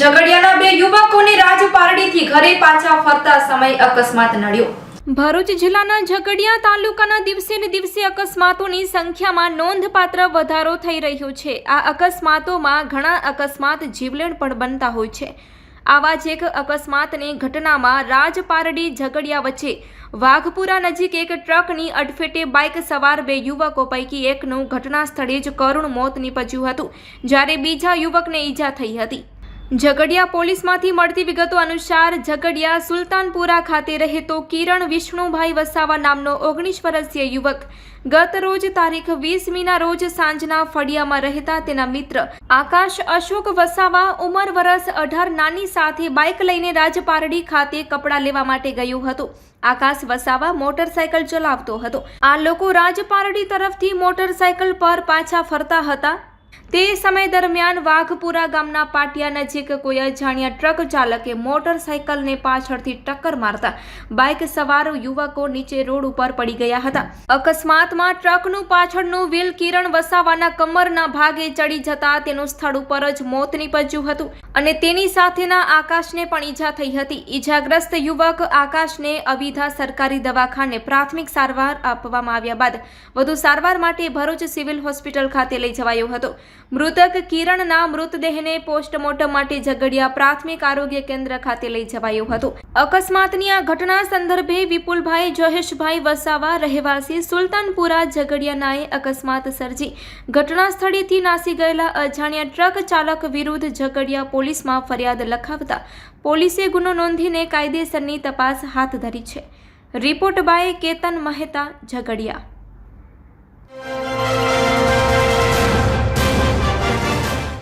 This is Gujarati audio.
ઝઘડિયાના બે યુવકોને રાજપારડીથી ઘરે પાછા ફરતા સમય અકસ્માત નડ્યો. ભરૂચ જિલ્લાના ઝઘડિયા તાલુકાના દિવસે ને દિવસે અકસ્માતોની સંખ્યામાં નોંધપાત્ર વધારો થઈ રહ્યો છે. આ અકસ્માતોમાં ઘણા અકસ્માત જીવલેણ પણ બનતા હોય છે. આવા જ એક અકસ્માતની ઘટનામાં રાજપારડી ઝઘડિયા વચ્ચે વાઘપુરા નજીક એક ટ્રકની અડફેટે બાઇક સવાર બે યુવકો પૈકી એકનું ઘટના સ્થળે જ કરુણ મોત નીપજ્યું હતું, જ્યારે બીજા યુવકને ઈજા થઈ હતી. ઝઘડિયા પોલીસમાંથી મળતી વિગતો અનુસાર ઝઘડિયા સુલતાનપુરા ખાતે રહેતો કિરણ વિષ્ણુભાઈ વસાવા નામનો ઓગણીસ વર્ષીય યુવક ગત રોજ તારીખ વીસમીના રોજ સાંજના ફળિયામાં રહેતા તેના મિત્ર આકાશ અશોક વસાવા ઉંમર વરસ અઢાર નાની સાથે બાઇક લઈને રાજપારડી ખાતે કપડાં લેવા માટે ગયો હતો. આકાશ વસાવા મોટરસાયકલ ચલાવતો હતો. આ લોકો રાજપારડી તરફથી મોટરસાયકલ પર પાછા ફરતા હતા. તે સમય દરમિયાન વાઘપુરા ગામના પાટિયા નજીક કોઈ અજાણ્યા ટ્રક ચાલકે મોટરસાયકલને પાછળથી ટક્કર મારતા બાઇક સવાર યુવકો નીચે રોડ ઉપર પડી ગયા હતા. અકસ્માતમાં ટ્રકનું પાછળનું વ્હીલ કિરણ વસાવાના કમરના ભાગે ચડી જતા તેનું સ્થળ ઉપર જ મોત નીપજ્યું હતું અને તેની સાથેના આકાશને પણ ઈજા થઈ હતી. ઈજાગ્રસ્ત યુવક આકાશને અવિધા સરકારી દવાખાને પ્રાથમિક સારવાર આપવામાં આવ્યા બાદ વધુ સારવાર માટે ભરૂચ સિવિલ હોસ્પિટલ ખાતે લઈ જવાયો હતો. મૃતક કિરણના મૃતદેહને પોસ્ટમોર્ટમ માટે ઝઘડિયા પ્રાથમિક આરોગ્ય કેન્દ્ર ખાતે લઈ જવાયો હતો. અકસ્માતની આ ઘટના સંદર્ભે વિપુલભાઈ જહેશભાઈ વસાવા રહેવાસી સુલતાનપુરા ઝઘડિયાનાએ અકસ્માત સર્જી. ઘટના સ્થળેથી નાસી ગયેલા અજાણ્યા ટ્રક ચાલક વિરુદ્ધ ઝઘડિયા પોલીસમાં ફરિયાદ લખાવતા પોલીસે ગુનો નોંધીને કાયદેસરની તપાસ હાથ ધરી છે. Report by Ketan Mehta, Jhagadia.